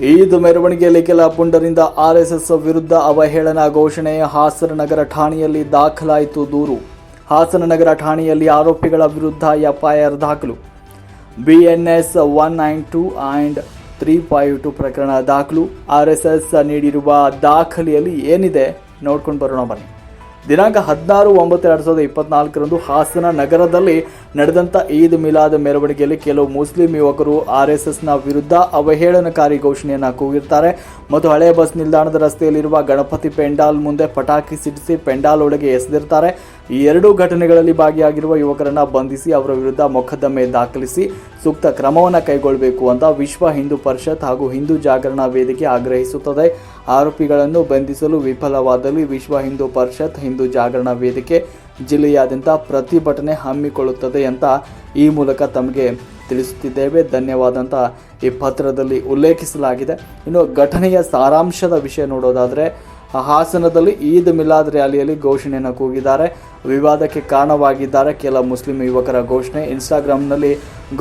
ಈದ್ ಮೆರವಣಿಗೆಯಲ್ಲಿ ಕೆಲ ಪುಂಡರಿಂದ ಆರ್ಎಸ್ಎಸ್ ವಿರುದ್ಧ ಅವಹೇಳನ ಘೋಷಣೆ ಹಾಸನ ನಗರ ಠಾಣೆಯಲ್ಲಿ ದಾಖಲಾಯಿತು ದೂರು. ಹಾಸನ ನಗರ ಠಾಣೆಯಲ್ಲಿ ಆರೋಪಿಗಳ ವಿರುದ್ಧ ಎಫ್ಐಆರ್ ದಾಖಲು. BNS one nine two and three five two ಪ್ರಕರಣ ದಾಖಲು. ಆರ್ಎಸ್ಎಸ್ ನೀಡಿರುವ ದಾಖಲೆಯಲ್ಲಿ ಏನಿದೆ ನೋಡ್ಕೊಂಡು ಬರೋಣ ಬನ್ನಿ. ದಿನಾಂಕ ಹದಿನಾರು ಒಂಬತ್ತು ಎರಡು ಸಾವಿರದ ಇಪ್ಪತ್ನಾಲ್ಕರಂದು ಹಾಸನ ನಗರದಲ್ಲಿ ನಡೆದಂಥ ಈದ್ ಮಿಲಾದ್ ಮೆರವಣಿಗೆಯಲ್ಲಿ ಕೆಲವು ಮುಸ್ಲಿಂ ಯುವಕರು ಆರ್ ಎಸ್ ಎಸ್ನ ವಿರುದ್ಧ ಅವಹೇಳನಕಾರಿ ಘೋಷಣೆಯನ್ನು ಕೂಗಿರ್ತಾರೆ. ಮತ್ತು ಹಳೆ ಬಸ್ ನಿಲ್ದಾಣದ ರಸ್ತೆಯಲ್ಲಿರುವ ಗಣಪತಿ ಪೆಂಡಾಲ್ ಮುಂದೆ ಪಟಾಕಿ ಸಿಡಿಸಿ ಪೆಂಡಾಲ್ ಒಳಗೆ ಎಸೆದಿರ್ತಾರೆ. ಈ ಎರಡೂ ಘಟನೆಗಳಲ್ಲಿ ಭಾಗಿಯಾಗಿರುವ ಯುವಕರನ್ನ ಬಂಧಿಸಿ ಅವರ ವಿರುದ್ಧ ಮೊಕದ್ದಮೆ ದಾಖಲಿಸಿ ಸೂಕ್ತ ಕ್ರಮವನ್ನು ಕೈಗೊಳ್ಳಬೇಕು ಅಂತ ವಿಶ್ವ ಹಿಂದೂ ಪರಿಷತ್ ಹಾಗೂ ಹಿಂದೂ ಜಾಗರಣ ವೇದಿಕೆ ಆಗ್ರಹಿಸುತ್ತದೆ. ಆರೋಪಿಗಳನ್ನು ಬಂಧಿಸಲು ವಿಫಲವಾದಲ್ಲಿ ವಿಶ್ವ ಹಿಂದೂ ಪರಿಷತ್ ಹಿಂದೂ ಜಾಗರಣ ವೇದಿಕೆ ಜಿಲ್ಲೆಯಾದ್ಯಂತ ಪ್ರತಿಭಟನೆ ಹಮ್ಮಿಕೊಳ್ಳುತ್ತದೆ ಅಂತ ಈ ಮೂಲಕ ತಮಗೆ ತಿಳಿಸುತ್ತಿದ್ದೇವೆ. ಧನ್ಯವಾದ ಅಂತ ಈ ಪತ್ರದಲ್ಲಿ ಉಲ್ಲೇಖಿಸಲಾಗಿದೆ. ಇನ್ನು ಘಟನೆಯ ಸಾರಾಂಶದ ವಿಷಯ ನೋಡೋದಾದರೆ ಹಾಸನದಲ್ಲಿ ಈದ್ ಮಿಲಾದ್ ರ್ಯಾಲಿಯಲ್ಲಿ ಘೋಷಣೆಯನ್ನು ಕೂಗಿದ್ದಾರೆ. ವಿವಾದಕ್ಕೆ ಕಾರಣವಾಗಿದ್ದಾರೆ ಕೆಲ ಮುಸ್ಲಿಂ ಯುವಕರ ಘೋಷಣೆ. ಇನ್ಸ್ಟಾಗ್ರಾಮ್ನಲ್ಲಿ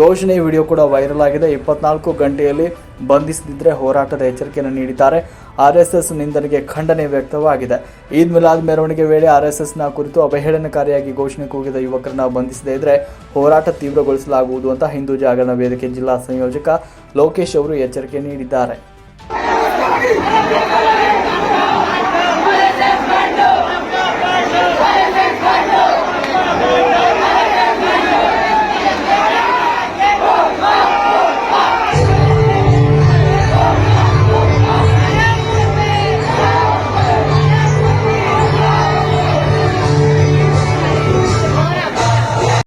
ಘೋಷಣೆ ವಿಡಿಯೋ ಕೂಡ ವೈರಲ್ ಆಗಿದೆ. ಇಪ್ಪತ್ನಾಲ್ಕು ಗಂಟೆಯಲ್ಲಿ ಬಂಧಿಸದಿದ್ದರೆ ಹೋರಾಟದ ಎಚ್ಚರಿಕೆಯನ್ನು ನೀಡಿದ್ದಾರೆ. ಆರ್ ಎಸ್ ಎಸ್ ನಿಂದನೆಗೆ ಖಂಡನೆ ವ್ಯಕ್ತವಾಗಿದೆ. ಈದ್ ಮಿಲಾದ್ ಮೆರವಣಿಗೆ ವೇಳೆ ಆರ್ ಎಸ್ ಎಸ್ನ ಕುರಿತು ಅವಹೇಳನಕಾರಿಯಾಗಿ ಘೋಷಣೆ ಕೂಗಿದ ಯುವಕರನ್ನ ಬಂಧಿಸದೇ ಇದ್ದರೆ ಹೋರಾಟ ತೀವ್ರಗೊಳಿಸಲಾಗುವುದು ಅಂತ ಹಿಂದೂ ಜಾಗರಣ ವೇದಿಕೆ ಜಿಲ್ಲಾ ಸಂಯೋಜಕ ಲೋಕೇಶ್ ಅವರು ಎಚ್ಚರಿಕೆ ನೀಡಿದ್ದಾರೆ.